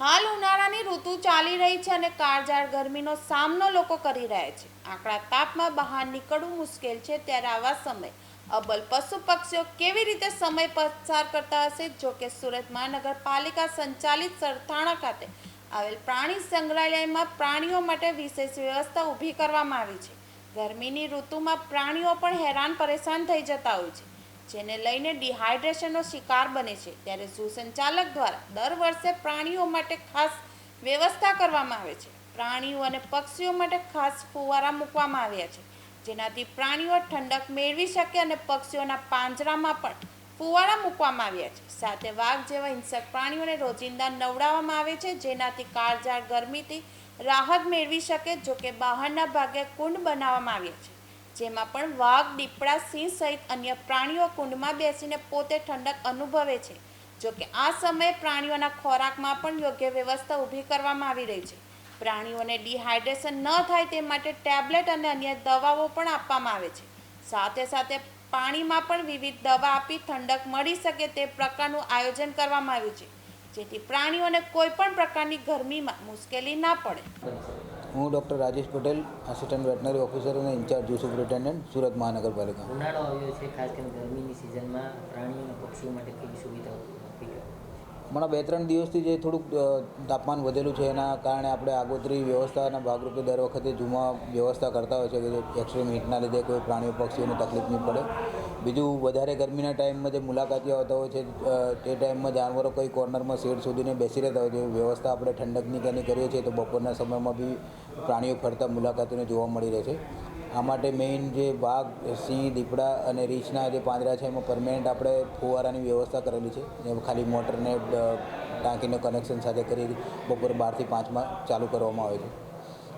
હાલ ઉનાળાની ઋતુ ચાલી રહી છે અને કાળઝાળ ગરમીનો સામનો લોકો કરી રહ્યા છે. આકડા તાપમાં બહાર નીકળવું મુશ્કેલ છે ત્યારે આવા સમય. અબલ પશુ પક્ષીઓ કેવી રીતે સમય પસાર કરતા હશે? જો કે સુરત મહાનગરપાલિકા સંચાલિત સરથાણા ખાતે આવેલ પ્રાણી સંગ્રહાલયમાં પ્રાણીઓ માટે વિશેષ વ્યવસ્થા ઊભી કરવામાં આવી છે. ગરમીની ઋતુમાં પ્રાણીઓ પણ હેરાન પરેશાન થઈ જતા હોય છે. જેને લઈને ડિહાઇડ્રેશનનો શિકાર બને છે. ત્યારે ઝૂ દ્વારા દર વર્ષે પ્રાણીઓ માટે ખાસ વ્યવસ્થા કરવામાં આવે છે. પ્રાણીઓ અને પક્ષીઓ માટે ખાસ ફુવારા મૂકવામાં આવ્યા છે. જેનાથી પ્રાણીઓ ઠંડક મેળવી શકે અને પક્ષીઓના પાંજરામાં પણ ફુવારા મૂકવામાં આવ્યા છે. સાથે વાઘ જેવા હિંસક પ્રાણીઓને રોજિંદા નવડાવવામાં આવે છે. જેનાથી કાળઝાળ ગરમીથી રાહત મેળવી શકે જો કે બહારના ભાગે કુંડ બનાવવામાં આવ્યા છે. જેમાં પણ વાઘ, દીપડા, સિંહ સહિત અન્ય પ્રાણીઓ કુંડમાં બેસીને પોતે ઠંડક અનુભવે છે. જોકે આ સમયે પ્રાણીઓના ખોરાકમાં પણ યોગ્ય વ્યવસ્થા ઊભી કરવામાં આવી રહી છે. પ્રાણીઓને ડિહાઇડ્રેશન ન થાય તે માટે ટેબ્લેટ અને અન્ય દવાઓ પણ આપવામાં આવે છે. સાથે સાથે પાણીમાં પણ વિવિધ દવા આપી ઠંડક મળી શકે તે પ્રકારનું આયોજન કરવામાં આવ્યું છે. જેથી પ્રાણીઓને કોઈ પણ પ્રકારની ગરમીમાં મુશ્કેલી ના પડે. હું doctor Rajesh Patel assistant veterinary officer અને in-charge zoo superintendent, Surat Mahanagarpalika. ઉનાળો આવ્યો છે, ખાસ કરીને ગરમીની સિઝનમાં પ્રાણીઓ અને પક્ષીઓ માટે કેવી સુવિધાઓ હમણાં બે ત્રણ દિવસથી જે થોડુંક તાપમાન વધેલું છે, એના કારણે આપણે આગોતરી વ્યવસ્થાના ભાગરૂપે દર વખતે જૂમા વ્યવસ્થા કરતા હોય છે કે જે એક્સ્ટ્રીમ હીટના લીધે કોઈ પ્રાણીઓ, પક્ષીઓને તકલીફ નહીં પડે. બીજું, વધારે ગરમીના ટાઈમમાં જે મુલાકાતીઓ આવતા હોય છે તે ટાઈમમાં જાનવરો કોઈ કોર્નરમાં શેડ શોધીને બેસી રહેતા હોય છે. વ્યવસ્થા આપણે ઠંડકની કે કરીએ છીએ તો બપોરના સમયમાં બી પ્રાણીઓ ફરતા મુલાકાતીઓને જોવા મળી રહે છે. આ માટે મેઇન જે વાઘ, સિંહ, દીપડા અને રીંછના જે પાંદડા છે, એમાં પરમેનન્ટ આપણે ફુવારાની વ્યવસ્થા કરેલી છે. જે ખાલી મોટરને ટાંકીને કનેક્શન સાથે કરી બપોરે બારથી પાંચમાં ચાલુ કરવામાં આવે છે.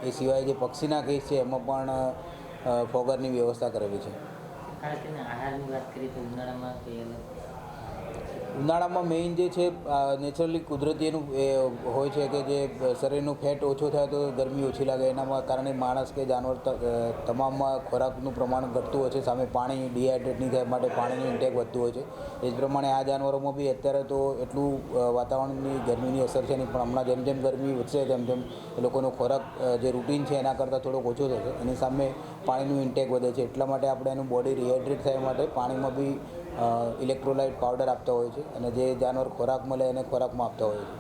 એ સિવાય જે પક્ષીના કેસ છે, એમાં પણ ફોગરની વ્યવસ્થા કરેલી છે. ખાસ કરીને આહારની વાત કરીએ તો ઉનાળામાં ઉનાળામાં મેઇન જે છે નેચરલી કુદરતી એનું, એ, હોય છે કે જે શરીરનું ફેટ ઓછો થાય તો ગરમી ઓછી લાગે. એના કારણે માણસ કે જાનવર તમામમાં ખોરાકનું પ્રમાણ ઘટતું હોય છે. સામે પાણી ડિહાઇડ્રેટ નહીં થાય માટે પાણીનું ઇન્ટેક વધતું હોય છે. એ જ પ્રમાણે આ જાનવરોમાં બી અત્યારે તો એટલું વાતાવરણની ગરમીની અસર છે નહીં. પણ હમણાં જેમ જેમ ગરમી વધશે, તેમ તેમ એ લોકોનો ખોરાક જે રૂટીન છે એના કરતાં થોડોક ઓછો થશે. એની સામે પાણીનું ઇન્ટેક વધે છે. એટલા માટે આપણે એનું બોડી રિહાઇડ્રેટ થાય માટે પાણીમાં બી ઇલેક્ટ્રોલાઇટ પાવડર આપતા હોય છે અને જે જાનવર ખોરાક મળે એને ખોરાકમાં આપતા હોય છે.